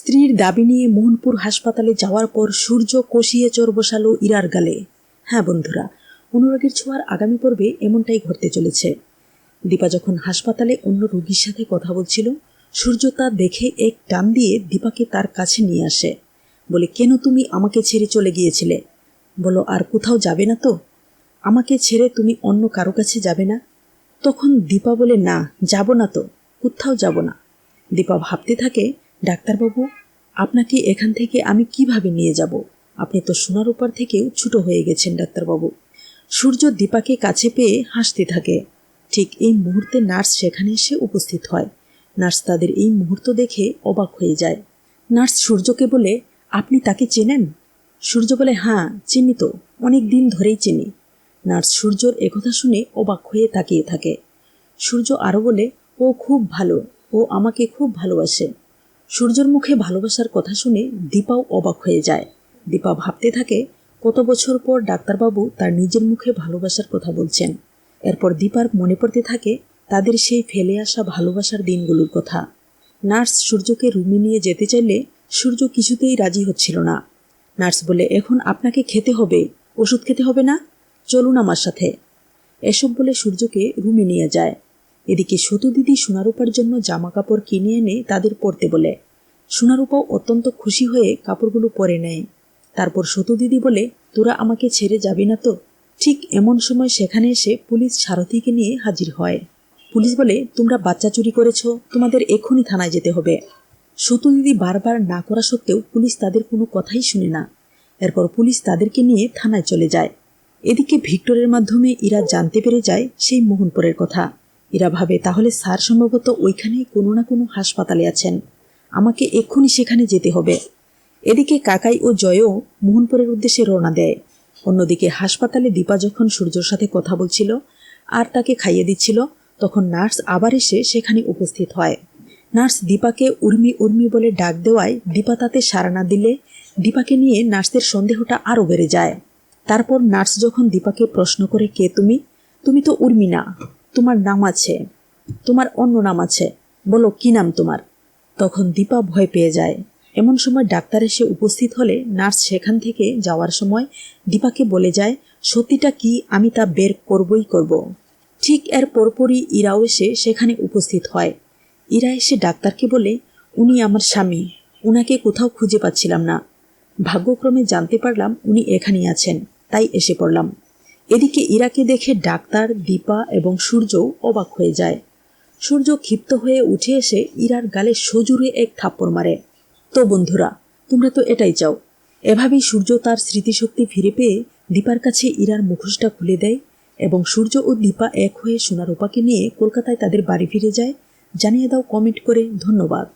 স্ত্রীর দাবি নিয়ে মোহনপুর হাসপাতালে যাওয়ার পর সূর্য কষিয়ে চোর বসালো ইরার গালে। হ্যাঁ বন্ধুরা, অনুরাগের ছোঁয়ার আগামী পর্বে এমনটাই ঘটতে চলেছে। দীপা যখন হাসপাতালে অন্য রোগীর সাথে কথা বলছিল, সূর্য তা দেখে এক টান দিয়ে দীপাকে তার কাছে নিয়ে আসে। বলে, কেন তুমি আমাকে ছেড়ে চলে গিয়েছিলে? বলো, আর কোথাও যাবে না তো? আমাকে ছেড়ে তুমি অন্য কারও কাছে যাবে না? তখন দীপা বলে, না, যাব না তো, কোথাও যাব না। দীপা ভাবতে থাকে ডাক্তারবাবু, আপনাকে এখান থেকে আমি কীভাবে নিয়ে যাব? আপনি তো সোনার উপর থেকেও ছোট হয়ে গেছেন, ডাক্তারবাবু। সূর্য দীপাকে কাছে পেয়ে হাসতে থাকে। ঠিক এই মুহূর্তে নার্স সেখানে এসে উপস্থিত হয়। নার্স তাদের এই মুহূর্ত দেখে অবাক হয়ে যায়। নার্স সূর্যকে বলে, আপনি তাকে চেনেন? সূর্য বলে হ্যাঁ চিনি তো, অনেক দিন ধরেই চিনি। নার্স সূর্যর একথা শুনে অবাক হয়ে তাকিয়ে থাকে। সূর্য আরও বলে, ও খুব ভালো, ও আমাকে খুব ভালোবাসে। সূর্যর মুখে ভালোবাসার কথা শুনে দীপাও অবাক হয়ে যায়। দীপা ভাবতে থাকে, কত বছর পর ডাক্তারবাবু তার নিজের মুখে ভালোবাসার কথা বলছেন। এরপর দীপার মনে পড়তে থাকে, তাদের সেই ফেলে আসা ভালোবাসার দিনগুলোর কথা। নার্স সূর্যকে রুমে নিয়ে যেতে চাইলে সূর্য কিছুতেই রাজি হচ্ছিল না। নার্স বলে, এখন আপনাকে খেতে হবে, ওষুধ খেতে হবে না? চলুন আমার সাথে। এসব বলে সূর্যকে রুমে নিয়ে যায়। এদিকে সতু দিদি সোনারূপার জন্য জামা কাপড় কিনে এনে তাদের পরতে বলে সোনারূপাও অত্যন্ত খুশি হয়ে কাপড়গুলো পরে নেয়। তারপর সতু দিদি বলে, তোরা আমাকে ছেড়ে যাবি না তো? ঠিক এমন সময় সেখানে এসে পুলিশ সারথীকে নিয়ে হাজির হয়। পুলিশ বলে, তোমরা বাচ্চা চুরি করেছ, তোমাদের এক্ষুনি থানায় যেতে হবে। সতু দিদি বারবার না করা সত্ত্বেও পুলিশ তাদের কোনো কথাই শুনে না। এরপর পুলিশ তাদেরকে নিয়ে থানায় চলে যায়। এদিকে ভিক্টরের মাধ্যমে ইরা জানতে পেরে যায় সেই মোহনপুরের কথা। এরা ভাবে, তাহলে স্যার সম্ভবত ওইখানেই কোনো না কোনো হাসপাতালে আছেন। আমাকে এক্ষুনি সেখানে যেতে হবে। এদিকে কাকাই ও জয়ও মোহনপুরের উদ্দেশ্যে রওনা দেয়। অন্যদিকে হাসপাতালে দীপা যখন সূর্যর সাথে কথা বলছিল আর তাকে খাইয়ে দিচ্ছিল, তখন নার্স আবার এসে সেখানে উপস্থিত হয়। নার্স দীপাকে উর্মি উর্মি বলে ডাক দেওয়ায় দীপা তাতে সাড়া না দিলে দীপাকে নিয়ে নার্সের সন্দেহটা আরও বেড়ে যায়। তারপর নার্স যখন দীপাকে প্রশ্ন করে, কে তুমি? তুমি তো উর্মি না। তোমার নাম আছে, তোমার অন্য নাম আছে, বলো কি নাম তোমার? তখন দীপা ভয় পেয়ে যায়। এমন সময় ডাক্তার এসে উপস্থিত হলে নার্স সেখান থেকে যাওয়ার সময় দীপাকে বলে যায়, সত্যিটা কি? আমি তা বের করবই করব। ঠিক এর পরপরই ইরাও এসে সেখানে উপস্থিত হয়। ইরা এসে ডাক্তারকে বলে, উনি আমার স্বামী, উনাকে কোথাও খুঁজে পাচ্ছিলাম না। ভাগ্যক্রমে জানতে পারলাম উনি এখানেই আছেন, তাই এসে পড়লাম। এদিকে ইরাকে দেখে ডাক্তার, দীপা এবং সূর্যও অবাক হয়ে যায়। সূর্য ক্ষিপ্ত হয়ে উঠে এসে ইরার গালে সজুরে এক থাপ্পড় মারে। তো বন্ধুরা, তোমরা তো এটাই চাও। এভাবেই সূর্য তার স্মৃতিশক্তি ফিরে পেয়ে দীপার কাছে ইরার মুখোশটা খুলে দেয় এবং সূর্য ও দীপা এক হয়ে সোনারূপাকে নিয়ে কলকাতায় তাদের বাড়ি ফিরে যায়। জানিয়ে দাও কমেন্ট করে, ধন্যবাদ।